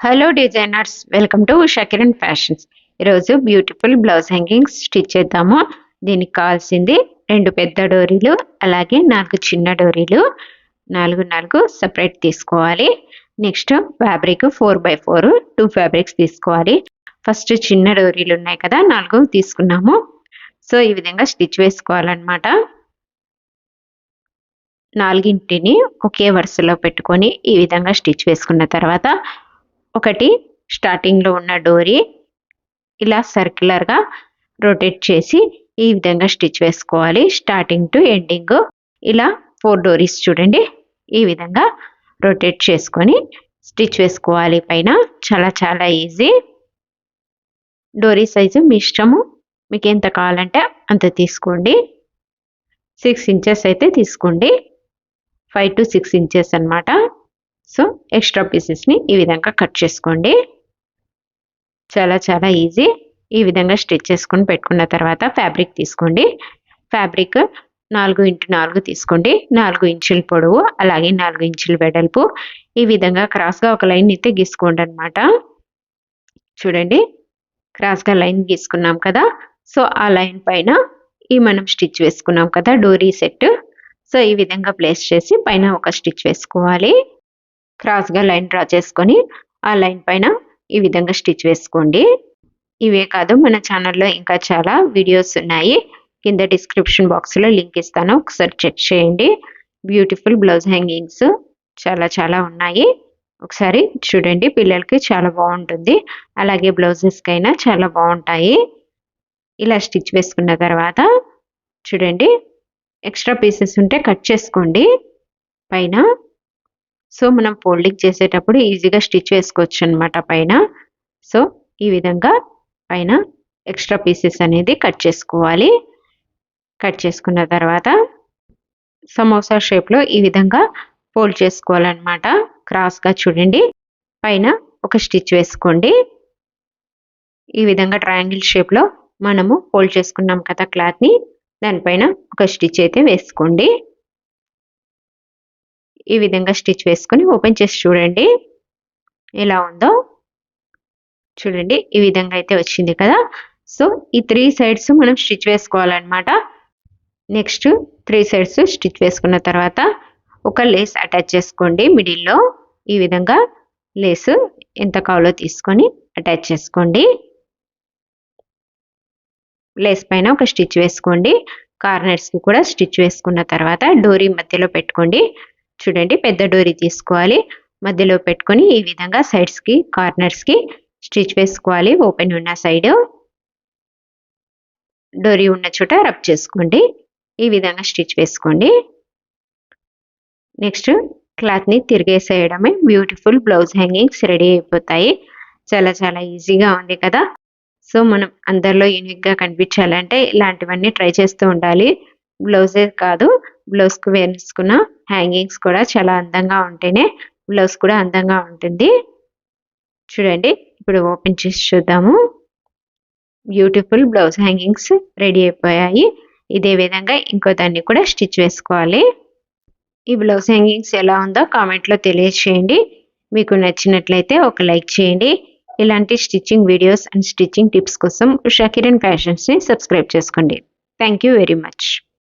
Hello designers welcome to Shakiran fashions ఈరోజు beautiful blouse hangings stitch చేద్దాము. దీనికి కావాల్సింది రెండు పెద్ద డోరీలు అలాగే నాలుగు చిన్న డోరీలు. నాలుగు నాలుగు సపరేట్ తీసుకోవాలి. Next fabric four by four two fabrics తీసుకోవాలి. ఫస్ట్ చిన్న డోరీలు ఉన్నాయి కదా నాలుగు తీసుకున్నాము. సో ఈ విధంగా స్టిచ్ వేసుకోవాలన్నమాట. నాలుగింటిని ఒకే వరుసలో పెట్టుకొని ఈ విధంగా స్టిచ్ వేసుకున్న తర్వాత ఒకటి స్టార్టింగ్లో ఉన్న డోరీ ఇలా సర్క్యులర్గా రొటేట్ చేసి ఈ విధంగా స్టిచ్ వేసుకోవాలి. స్టార్టింగ్ టు ఎండింగ్ ఇలా ఫోర్ డోరీస్ చూడండి. ఈ విధంగా రొటేట్ చేసుకొని స్టిచ్ వేసుకోవాలి. పైన చాలా చాలా ఈజీ. డోరీ సైజు మీ ఇష్టము. మీకు ఎంత కావాలంటే అంత తీసుకోండి. సిక్స్ ఇంచెస్ అయితే తీసుకోండి. ఫైవ్ టు సిక్స్ ఇంచెస్ అనమాట సో ఎక్స్ట్రా పీసెస్ని ఈ విధంగా కట్ చేసుకోండి. చాలా చాలా ఈజీ. ఈ విధంగా స్టిచ్ చేసుకొని పెట్టుకున్న తర్వాత ఫ్యాబ్రిక్ తీసుకోండి. ఫ్యాబ్రిక్ నాలుగు ఇంటూ నాలుగు తీసుకోండి. నాలుగు ఇంచుల పొడవు అలాగే నాలుగు ఇంచుల వెడల్పు. ఈ విధంగా క్రాస్గా ఒక లైన్ అయితే గీసుకోండి అనమాట చూడండి క్రాస్గా లైన్ గీసుకున్నాం కదా. సో ఆ లైన్ పైన ఈ మనం స్టిచ్ వేసుకున్నాం కదా డోరీ సెట్. సో ఈ విధంగా ప్లేస్ చేసి పైన ఒక స్టిచ్ వేసుకోవాలి. క్రాస్గా లైన్ డ్రా చేసుకొని ఆ లైన్ పైన ఈ విధంగా స్టిచ్ వేసుకోండి. ఇవే కాదు మన ఛానల్లో ఇంకా చాలా వీడియోస్ ఉన్నాయి. కింద డిస్క్రిప్షన్ బాక్స్లో లింక్ ఇస్తాను. ఒకసారి చెక్ చేయండి. బ్యూటిఫుల్ బ్లౌజ్ హ్యాంగింగ్స్ చాలా చాలా ఉన్నాయి. ఒకసారి చూడండి పిల్లలకి చాలా బాగుంటుంది. అలాగే బ్లౌజెస్కి అయినా చాలా బాగుంటాయి. ఇలా స్టిచ్ వేసుకున్న తర్వాత చూడండి ఎక్స్ట్రా పీసెస్ ఉంటే కట్ చేసుకోండి. పైన సో మనం ఫోల్డింగ్ చేసేటప్పుడు ఈజీగా స్టిచ్ వేసుకోవచ్చు అనమాట పైన. సో ఈ విధంగా పైన ఎక్స్ట్రా పీసెస్ అనేది కట్ చేసుకోవాలి. కట్ చేసుకున్న తర్వాత సమోసా షేప్లో ఈ విధంగా ఫోల్డ్ చేసుకోవాలన్నమాట. క్రాస్గా చూడండి. పైన ఒక స్టిచ్ వేసుకోండి. ఈ విధంగా ట్రయాంగిల్ షేప్లో మనము ఫోల్డ్ చేసుకున్నాం కదా క్లాత్ని దానిపైన ఒక స్టిచ్ అయితే వేసుకోండి. ఈ విధంగా స్టిచ్ వేసుకొని ఓపెన్ చేసి చూడండి. ఎలా ఉందో చూడండి. ఈ విధంగా అయితే వచ్చింది కదా. సో ఈ త్రీ సైడ్స్ మనం స్టిచ్ వేసుకోవాలన్నమాట. నెక్స్ట్ త్రీ సైడ్స్ స్టిచ్ వేసుకున్న తర్వాత ఒక లేస్ అటాచ్ చేసుకోండి మిడిల్లో. ఈ విధంగా లేస్ ఎంత కావాలో తీసుకొని అటాచ్ చేసుకోండి. లేస్ పైన ఒక స్టిచ్ వేసుకోండి. కార్నర్స్కి కూడా స్టిచ్ వేసుకున్న తర్వాత డోరీ మధ్యలో పెట్టుకోండి. చూడండి పెద్ద డోరీ తీసుకోవాలి. మధ్యలో పెట్టుకొని ఈ విధంగా సైడ్స్కి కార్నర్స్కి స్టిచ్ వేసుకోవాలి. ఓపెన్ ఉన్న సైడ్ డోరీ ఉన్న చోట రబ్ చేసుకోండి. ఈ విధంగా స్టిచ్ వేసుకోండి. నెక్స్ట్ క్లాత్ని తిరిగేసేయడమే. బ్యూటిఫుల్ బ్లౌజ్ హ్యాంగింగ్స్ రెడీ అయిపోతాయి. చాలా చాలా ఈజీగా ఉంది కదా. సో మనం అందరిలో యూనిక్గా కనిపించాలంటే ఇలాంటివన్నీ ట్రై చేస్తూ ఉండాలి. బ్లౌజే కాదు బ్లౌజ్కి వేసుకున్న హ్యాంగింగ్స్ కూడా చాలా అందంగా ఉంటేనే బ్లౌజ్ కూడా అందంగా ఉంటుంది. చూడండి ఇప్పుడు ఓపెన్ చేసి చూద్దాము. బ్యూటిఫుల్ బ్లౌజ్ హ్యాంగింగ్స్ రెడీ అయిపోయాయి. ఇదే విధంగా ఇంకో దాన్ని కూడా స్టిచ్ వేసుకోవాలి. ఈ బ్లౌజ్ హ్యాంగింగ్స్ ఎలా ఉందో కామెంట్లో తెలియచేయండి. మీకు నచ్చినట్లయితే ఒక లైక్ చేయండి. ఇలాంటి stitching videos and stitching tips కోసం ఉషా కిరణ్ ఫ్యాషన్స్ని సబ్స్క్రైబ్ చేసుకోండి. Thank you very much